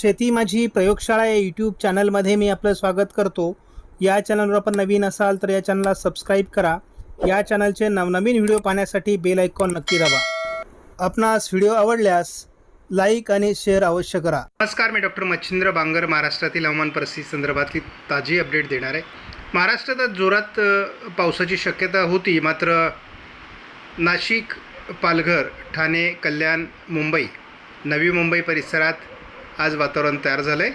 शेती माझी प्रयोगशाळा या यूट्यूब चॅनलमध्ये मी आपलं स्वागत करतो. या चॅनलवर आपण नवीन असाल तर या चॅनलला सबस्क्राईब करा. या चॅनलचे नवनवीन व्हिडिओ पाहण्यासाठी बेल आयकॉन नक्की दाबा. आपणास व्हिडिओ आवडल्यास लाईक आणि शेअर अवश्य करा. नमस्कार मी डॉक्टर मच्छिंद्र बांगर महाराष्ट्रातील हवामान परिस्थिती संदर्भातली ताजी अपडेट देणार आहे. महाराष्ट्रात जोरात पावसाची शक्यता होती मात्र नाशिक पालघर ठाणे कल्याण मुंबई नवी मुंबई परिसरात आज वातावरण तयार झालं आहे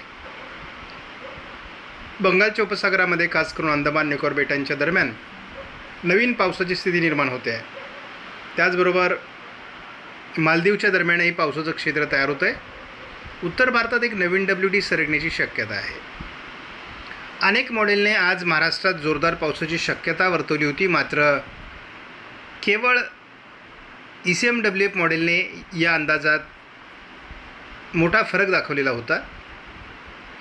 बंगालच्या उपसागरामध्ये खास करून अंदमान निकोबार बेटांच्या दरम्यान नवीन पावसाची स्थिती निर्माण होते आहे. त्याचबरोबर मालदीवच्या दरम्यानही पावसाचं क्षेत्र तयार होतं आहे उत्तर भारतात एक नवीन डब्ल्यू डी सरकण्याची शक्यता आहे. अनेक मॉडेलने आज महाराष्ट्रात जोरदार पावसाची शक्यता वर्तवली होती मात्र केवळ E C M W F मॉडेलने या अंदाजात मोठा फरक दाखवलेला होता.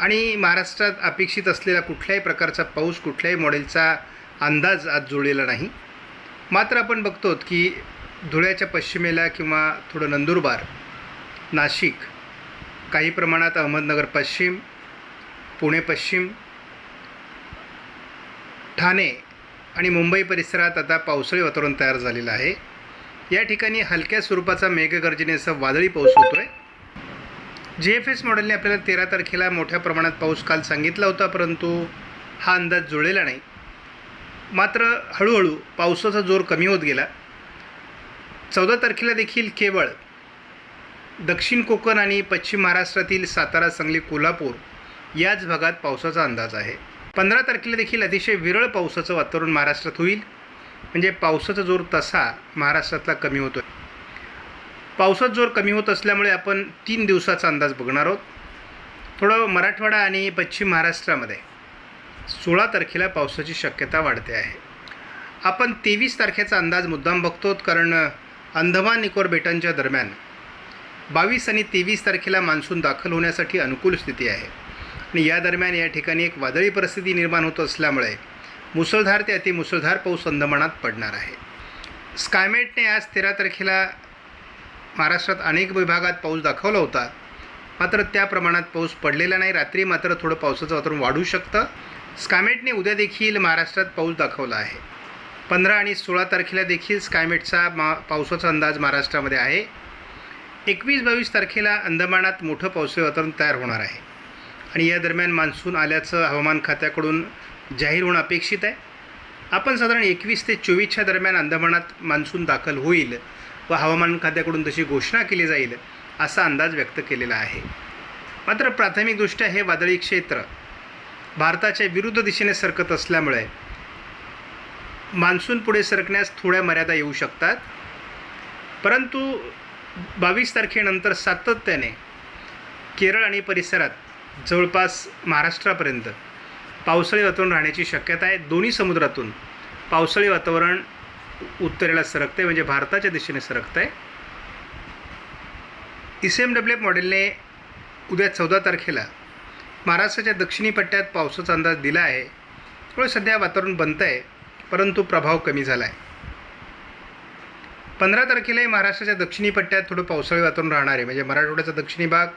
आणि महाराष्ट्रात अपेक्षित असलेला कुठल्याही प्रकारचा पाऊस कुठल्याही मॉडेलचा अंदाज आज जुळलेला नाही. मात्र आपण बघतो की धुळ्याच्या पश्चिमेला किंवा थोडं नंदुरबार नाशिक काही प्रमाणात अहमदनगर पश्चिम पुणे पश्चिम ठाणे आणि मुंबई परिसरात आता पावसाळी वातावरण तयार झालेलं आहे. या ठिकाणी हलक्या स्वरूपाचा मेघगर्जनेसह वादळी पाऊस होतो आहे जी एफ एस मॉडेलने आपल्याला तेरा तारखेला मोठ्या प्रमाणात पाऊस काल सांगितला होता परंतु हा अंदाज जुळलेला नाही. मात्र हळूहळू पावसाचा जोर कमी होत गेला. चौदा तारखेला देखील केवळ दक्षिण कोकण आणि पश्चिम महाराष्ट्रातील सातारा सांगली कोल्हापूर याच भागात पावसाचा अंदाज आहे. पंधरा तारखेला देखील अतिशय विरळ पावसाचं वातावरण महाराष्ट्रात होईल. म्हणजे पावसाचा जोर तसा महाराष्ट्रातला कमी होतो पावसात जोर कमी होत असल्यामुळे आपण तीन दिवसाचा अंदाज बघणार आहोत. थोडं मराठवाडा आणि पश्चिम महाराष्ट्रामध्ये सोळा तारखेला पावसाची शक्यता वाढते आहे. आपण तेवीस तारखेचा अंदाज मुद्दाम बघतो कारण अंदमान निकोर बेटांच्या दरम्यान बावीस आणि तेवीस तारखेला मान्सून दाखल होण्यासाठी अनुकूल स्थिती आहे. आणि या दरम्यान या ठिकाणी एक वादळी परिस्थिती निर्माण होत असल्यामुळे मुसळधार ते अतिमुसळधार पाऊस अंदमानात पडणार आहे. स्कायमेटने आज तेरा तारखेला महाराष्ट्रात अनेक विभागात पाऊस दाखवला होता. मात्र त्या प्रमाणात पाऊस पडलेला नाही. रात्री मात्र थोडं पावसाचं वातावरण वाढू शकतं. स्कायमेटने उद्या देखील महाराष्ट्रात पाऊस दाखवला आहे. पंधरा आणि सोळा तारखेला देखील स्कायमेटचा मा पावसाचा अंदाज महाराष्ट्रामध्ये आहे. एकवीस बावीस तारखेला अंदमानात मोठं पावसाळी वातावरण तयार होणार आहे. आणि या दरम्यान मान्सून आल्याचं हवामान खात्याकडून जाहीर होणं अपेक्षित आहे. आपण साधारण एकवीस ते चोवीसच्या दरम्यान अंदमानात मान्सून दाखल होईल. व हवामान खात्याकडून तशी घोषणा केली जाईल असा अंदाज व्यक्त केलेला आहे. मात्र प्राथमिकदृष्ट्या हे वादळी क्षेत्र भारताच्या विरुद्ध दिशेने सरकत असल्यामुळे मान्सून पुढे सरकण्यास थोड्या मर्यादा येऊ शकतात. परंतु बावीस तारखेनंतर सातत्याने केरळ आणि परिसरात जवळपास महाराष्ट्रापर्यंत पावसाळी वातावरण राहण्याची शक्यता आहे. दोन्ही समुद्रातून पावसाळी वातावरण उत्तरेला सरकतं आहे म्हणजे भारताच्या दिशेने सरकतं आहे E C M W F मॉडेलने उद्या चौदा तारखेला महाराष्ट्राच्या दक्षिणी पट्ट्यात पावसाचा अंदाज दिला आहे. त्यामुळे सध्या वातावरण बनतं आहे परंतु प्रभाव कमी झाला आहे पंधरा तारखेलाही महाराष्ट्राच्या दक्षिणी पट्ट्यात थोडं पावसाळी वातावरण राहणार आहे. म्हणजे मराठवाड्याचा दक्षिणी भाग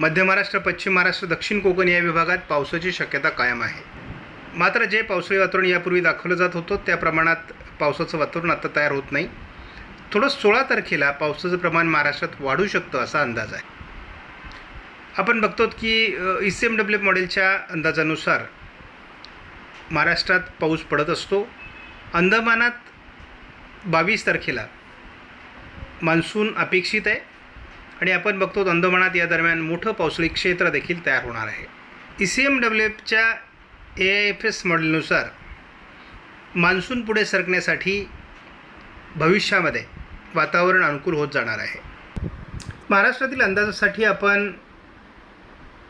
मध्य महाराष्ट्र पश्चिम महाराष्ट्र दक्षिण कोकण या विभागात पावसाची शक्यता कायम आहे. मात्र जे पावसाळी वातावरण यापूर्वी दाखवलं जात होतं त्या प्रमाणात पावसाचं वातावरण आता तयार होत नाही. थोडं सोळा तारखेला पावसाचं प्रमाण महाराष्ट्रात वाढू शकतं असा अंदाज आहे. आपण बघतो की ई सी एम डब्ल्यू मॉडेलच्या अंदाजानुसार महाराष्ट्रात पाऊस पडत असतो. अंदमानात बावीस तारखेला मान्सून अपेक्षित आहे. आणि आपण बघतो अंदमानात या दरम्यान मोठं पावसाळी क्षेत्र देखील तयार होणार आहे. ई सी एम डब्ल्यू एफच्या ए आय एफ एस मॉडेलनुसार मान्सून पुढे सरकण्यासाठी भविष्यामध्ये वातावरण अनुकूल होत जाणार आहे. महाराष्ट्रातील अंदाजासाठी आपण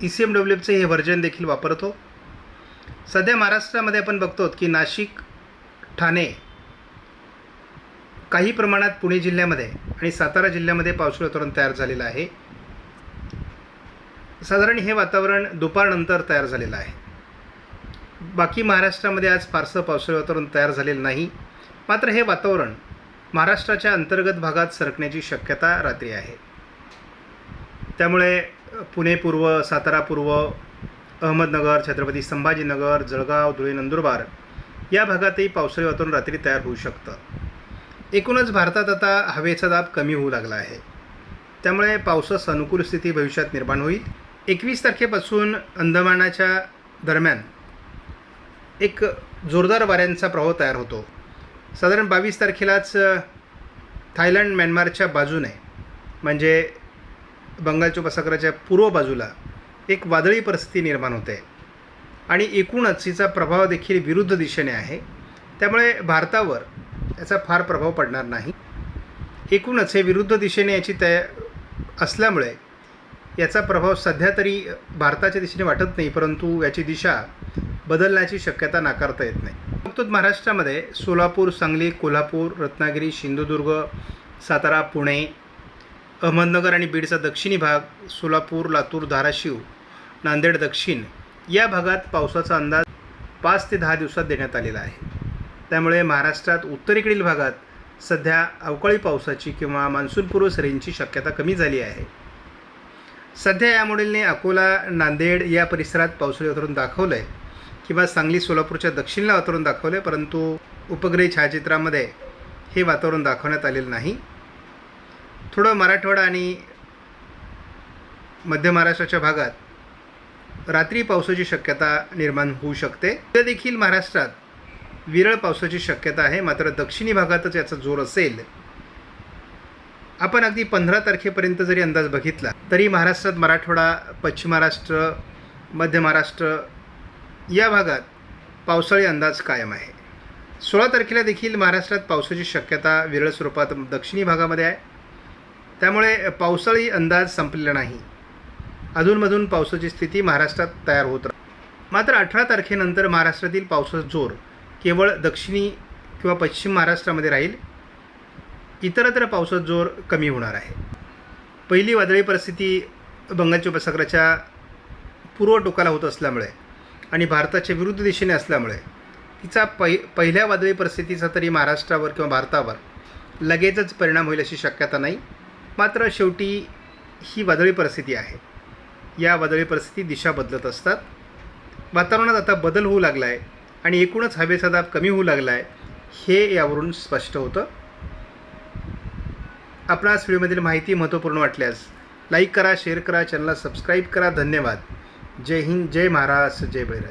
ई सी एम डब्ल्यू एफचं हे व्हर्जन देखील वापरतो. सध्या महाराष्ट्रामध्ये आपण बघतो की नाशिक ठाणे काही प्रमाणात पुणे जिल्ह्यामध्ये आणि सातारा जिल्ह्यामध्ये पावसाळी वातावरण तयार झालेलं आहे. साधारण हे वातावरण दुपारनंतर तयार झालेलं आहे. बाकी महाराष्ट्रामध्ये आज फारसं पावसाळी वातावरण तयार झालेलं नाही. मात्र हे वातावरण महाराष्ट्राच्या अंतर्गत भागात सरकण्याची शक्यता रात्री आहे. त्यामुळे पुणे पूर्व सातारा पूर्व अहमदनगर छत्रपती संभाजीनगर जळगाव धुळे नंदुरबार या भागातही पावसाळी वातावरण रात्री तयार होऊ शकतं. एकूणच भारतात आता हवेचा दाब कमी होऊ लागला आहे. त्यामुळे पावसास अनुकूल स्थिती भविष्यात निर्माण होईल. एकवीस तारखेपासून अंदमानाच्या दरम्यान एक जोरदार वाऱ्यांचा प्रभाव तयार होतो. साधारण बावीस तारखेलाच थायलंड म्यानमारच्या बाजूने म्हणजे बंगालच्या उपसागराच्या पूर्व बाजूला एक वादळी परिस्थिती निर्माण होते. आणि एकूणच हिचा प्रभाव देखील विरुद्ध दिशेने आहे. त्यामुळे भारतावर याचा फार प्रभाव पडणार नाही. एकूणच हे विरुद्ध दिशेने याची तया असल्यामुळे याचा प्रभाव सध्या तरी भारताच्या दिशेने वाटत नाही परंतु याची दिशा बदलण्याची शक्यता नाकारता येत नाही. फक्त महाराष्ट्रामध्ये सोलापूर सांगली कोल्हापूर रत्नागिरी सिंधुदुर्ग सातारा पुणे अहमदनगर आणि बीडचा दक्षिणी भाग सोलापूर लातूर धाराशिव नांदेड दक्षिण या भागात पावसाचा अंदाज पाच ते दहा दिवसात देण्यात आलेला आहे. त्यामुळे महाराष्ट्रात उत्तरेकडील भागात सध्या अवकाळी पावसाची किंवा मान्सूनपूर्व सरींची शक्यता कमी झाली आहे. सध्या या मॉडेलने अकोला नांदेड या परिसरात पावसाळी वातावरण दाखवलं आहे किंवा सांगली सोलापूरच्या दक्षिणला वातावरण दाखवलं आहे परंतु उपग्रही छायाचित्रामध्ये हे वातावरण दाखवण्यात आलेलं नाही. थोडं मराठवाडा आणि मध्य महाराष्ट्राच्या भागात रात्री पावसाची शक्यता निर्माण होऊ शकते. उद्या देखील महाराष्ट्रात विरळ पावसाची शक्यता आहे मात्र दक्षिणी भागातच याचा जोर असेल. आपण अगदी पंधरा तारखेपर्यंत जरी अंदाज बघितला तरी महाराष्ट्रात मराठवाडा पश्चिम महाराष्ट्र मध्य महाराष्ट्र या भागात पावसाळी अंदाज कायम आहे. सोळा तारखेला देखील महाराष्ट्रात पावसाची शक्यता विरळ स्वरूपात दक्षिणी भागामध्ये आहे. त्यामुळे पावसाळी अंदाज संपलेला नाही. अधूनमधून पावसाची स्थिती महाराष्ट्रात तयार होत राहते मात्र अठरा तारखेनंतर महाराष्ट्रातील पावसाचा जोर केवळ दक्षिणी किंवा पश्चिम महाराष्ट्रामध्ये राहील. इतरत्र पावसाचा जोर कमी होणार आहे. पहिली वादळी परिस्थिती बंगालच्या उपसागराच्या पूर्व टोकाला होत असल्यामुळे आणि भारताच्या विरुद्ध दिशेने असल्यामुळे तिचा पहि पहिल्या वादळी परिस्थितीचा तरी महाराष्ट्रावर किंवा भारतावर लगेचच परिणाम होईल अशी शक्यता नाही. मात्र शेवटी ही वादळी परिस्थिती आहे. या वादळी परिस्थिती दिशा बदलत असतात. वातावरणात आता बदल होऊ लागला आहे आणि एकूणच हवेचा दाब कमी होऊ लागला आहे हे यावरून स्पष्ट होतं. आपणास व्हिडिओमधील माहिती महत्त्वपूर्ण वाटल्यास लाईक करा शेअर करा चॅनलला सबस्क्राईब करा. धन्यवाद. जय हिंद जय महाराष्ट्र जय बैराज